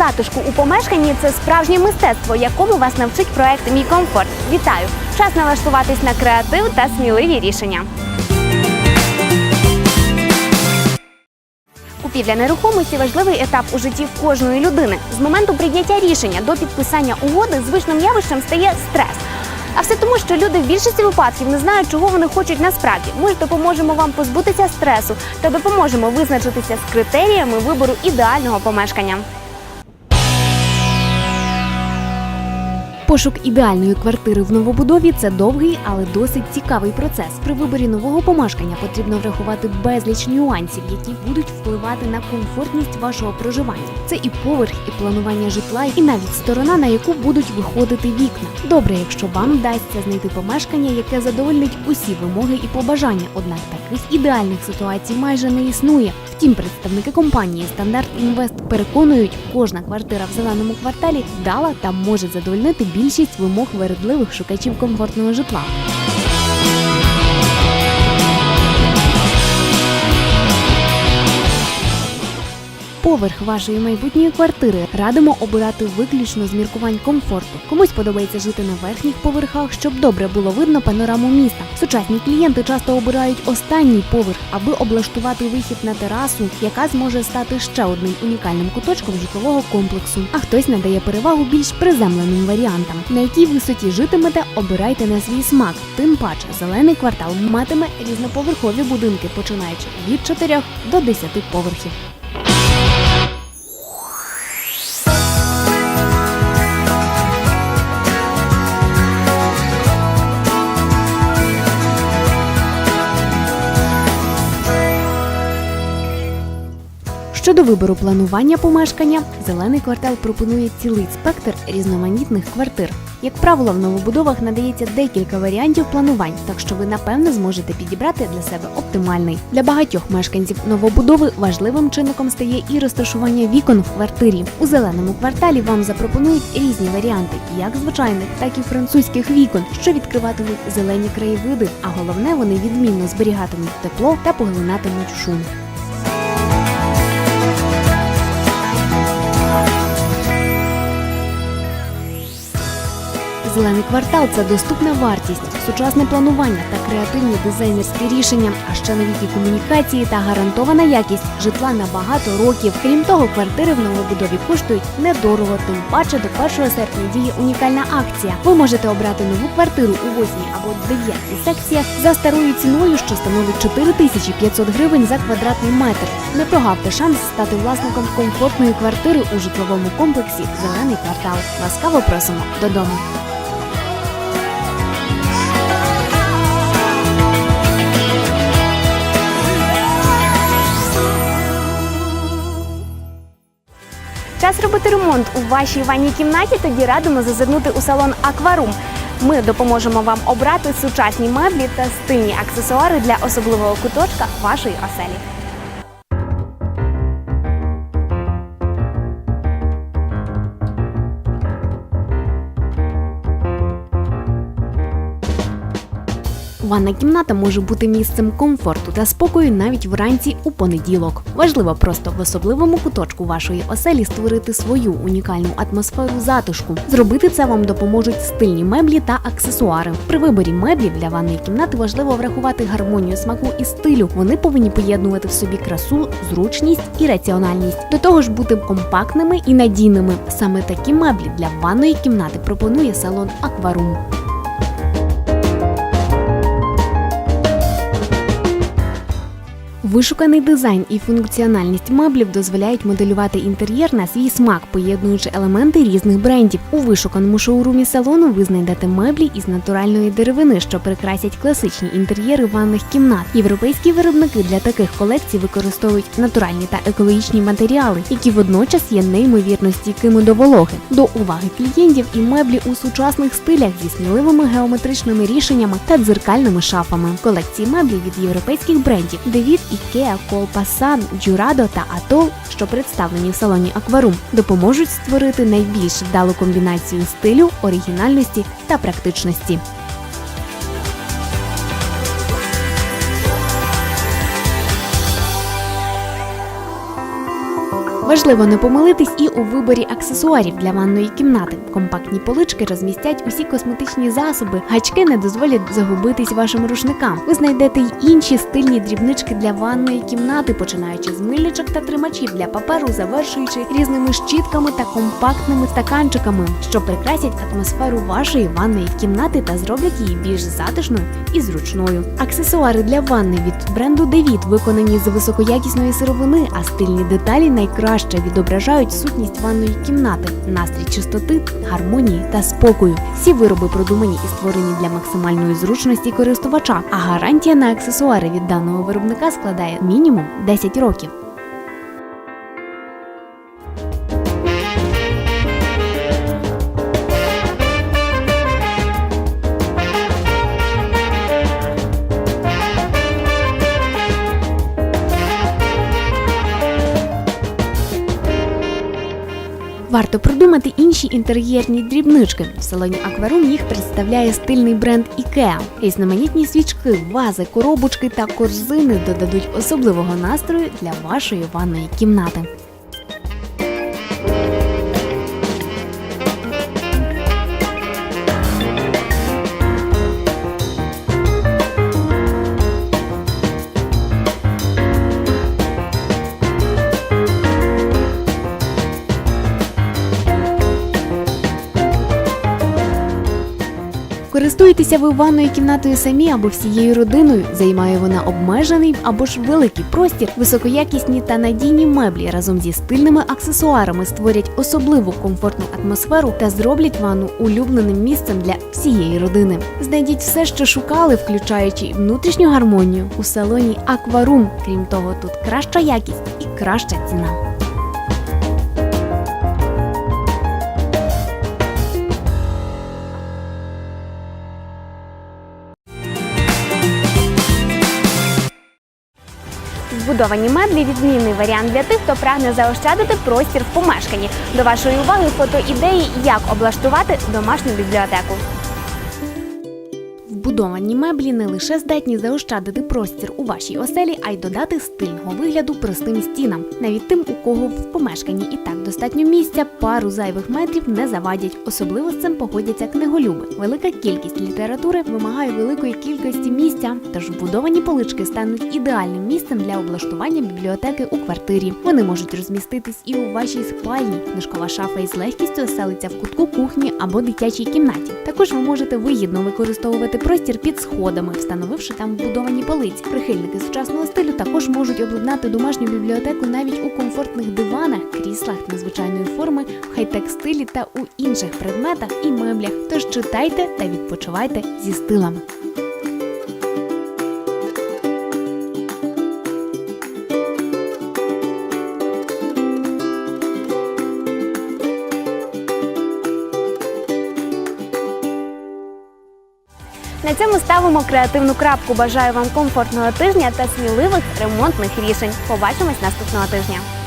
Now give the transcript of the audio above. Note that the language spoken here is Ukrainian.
затишку у помешканні це справжнє мистецтво, якому вас навчить проект Мій комфорт. Вітаю! Час налаштуватись на креатив та сміливі рішення. Купівля нерухомості важливий етап у житті кожної людини. З моменту прийняття рішення до підписання угоди звичним явищем стає стрес. А все тому, що люди в більшості випадків не знають, чого вони хочуть насправді. Ми допоможемо вам позбутися стресу та допоможемо визначитися з критеріями вибору ідеального помешкання. Пошук ідеальної квартири в новобудові це довгий, але досить цікавий процес. При виборі нового помешкання потрібно врахувати безліч нюансів, які будуть впливати на комфортність вашого проживання. Це і поверх, і планування житла, і навіть сторона, на яку будуть виходити вікна. Добре, якщо вам вдасться знайти помешкання, яке задовольнить усі вимоги і побажання. Однак таких ідеальних ситуацій майже не існує. Втім, представники компанії Стандарт Інвест переконують, кожна квартира в зеленому кварталі вдала та може задовольнити більшість вимог вередливих шукачів комфортного житла. Поверх вашої майбутньої квартири радимо обирати виключно з міркувань комфорту. Комусь подобається жити на верхніх поверхах, щоб добре було видно панораму міста. Сучасні клієнти часто обирають останній поверх, аби облаштувати вихід на терасу, яка зможе стати ще одним унікальним куточком житлового комплексу. А хтось надає перевагу більш приземленим варіантам. На якій висоті житимете, обирайте на свій смак. Тим паче, зелений квартал матиме різноповерхові будинки, починаючи від 4 до 10 поверхів. Щодо вибору планування помешкання, зелений квартал пропонує цілий спектр різноманітних квартир. Як правило, в новобудовах надається декілька варіантів планувань, так що ви напевне зможете підібрати для себе оптимальний. Для багатьох мешканців новобудови важливим чинником стає і розташування вікон в квартирі. У зеленому кварталі вам запропонують різні варіанти, як звичайних, так і французьких вікон, що відкриватимуть зелені краєвиди, а головне вони відмінно зберігатимуть тепло та поглинатимуть шум. Зелений квартал це доступна вартість, сучасне планування та креативні дизайнерські рішення, а ще новітні комунікації та гарантована якість житла на багато років. Крім того, квартири в новобудові коштують недорого. Тим паче до 1 серпня діє унікальна акція. Ви можете обрати нову квартиру у 8 або 9 секціях за старою ціною, що становить 4500 гривень за квадратний метр. Не прогавте шанс стати власником комфортної квартири у житловому комплексі Зелений квартал. Ласкаво просимо додому. Робити ремонт у вашій ванній кімнаті. Тоді радимо зазирнути у салон Акварум. Ми допоможемо вам обрати сучасні меблі та стильні аксесуари для особливого куточка вашої оселі. Ванна кімната може бути місцем комфорту та спокою навіть вранці у понеділок. Важливо просто в особливому куточку вашої оселі створити свою унікальну атмосферу затишку. Зробити це вам допоможуть стильні меблі та аксесуари. При виборі меблів для ванної кімнати важливо врахувати гармонію смаку і стилю. Вони повинні поєднувати в собі красу, зручність і раціональність. До того ж бути компактними і надійними. Саме такі меблі для ванної кімнати пропонує салон Акварум. Вишуканий дизайн і функціональність меблів дозволяють моделювати інтер'єр на свій смак, поєднуючи елементи різних брендів. У вишуканому шоурумі салону ви знайдете меблі із натуральної деревини, що прикрасять класичні інтер'єри ванних кімнат. Європейські виробники для таких колекцій використовують натуральні та екологічні матеріали, які водночас є неймовірно стійкими до вологи. До уваги клієнтів і меблі у сучасних стилях зі сміливими геометричними рішеннями та дзеркальними шафами. Колекції меблів від європейських брендів Девід, Ікеа, Колпасан, Джурадо та Атол, що представлені в салоні Акварум, допоможуть створити найбільш вдалу комбінацію стилю, оригінальності та практичності. Важливо не помилитись і у виборі аксесуарів для ванної кімнати. Компактні полички розмістять усі косметичні засоби, гачки не дозволять загубитись вашим рушникам. Ви знайдете й інші стильні дрібнички для ванної кімнати, починаючи з мильничок та тримачів для паперу, завершуючи різними щітками та компактними стаканчиками, що прикрасять атмосферу вашої ванної кімнати та зроблять її більш затишною і зручною. Аксесуари для ванни від бренду Девід виконані з високоякісної сировини, а стильні деталі найкраще відображають сутність ванної кімнати, настрій чистоти, гармонії та спокою. Всі вироби продумані і створені для максимальної зручності користувача, а гарантія на аксесуари від даного виробника складає мінімум 10 років. Варто продумати інші інтер'єрні дрібнички. В салоні Акварум їх представляє стильний бренд IKEA. Різноманітні свічки, вази, коробочки та корзини додадуть особливого настрою для вашої ванної кімнати. Користуєтеся ви ванною кімнатою самі або всією родиною. Займає вона обмежений або ж великий простір, високоякісні та надійні меблі разом зі стильними аксесуарами створять особливу комфортну атмосферу та зроблять ванну улюбленим місцем для всієї родини. Знайдіть все, що шукали, включаючи внутрішню гармонію у салоні Акварум. Крім того, тут краща якість і краща ціна. Вбудовані меблі відмінний варіант для тих, хто прагне заощадити простір в помешканні. До вашої уваги фото ідеї, як облаштувати домашню бібліотеку. Вбудовані меблі не лише здатні заощадити простір у вашій оселі, а й додати стильного вигляду простим стінам. Навіть тим, у кого в помешканні і так достатньо місця, пару зайвих метрів не завадять. Особливо з цим погодяться книголюби. Велика кількість літератури вимагає великої кількості місця, тож вбудовані полички стануть ідеальним місцем для облаштування бібліотеки у квартирі. Вони можуть розміститись і у вашій спальні. Книжкова шафа із легкістю оселиться в кутку кухні або дитячій кімнаті. Також ви можете вигідно використовувати простір під сходами, встановивши там вбудовані полиці. Прихильники сучасного стилю також можуть обладнати домашню бібліотеку навіть у комфортних диванах, кріслах незвичайної форми, в хай-тек стилі та у інших предметах і меблях. Тож читайте та відпочивайте зі стилами. Ставимо креативну крапку. Бажаю вам комфортного тижня та сміливих ремонтних рішень. Побачимось наступного тижня.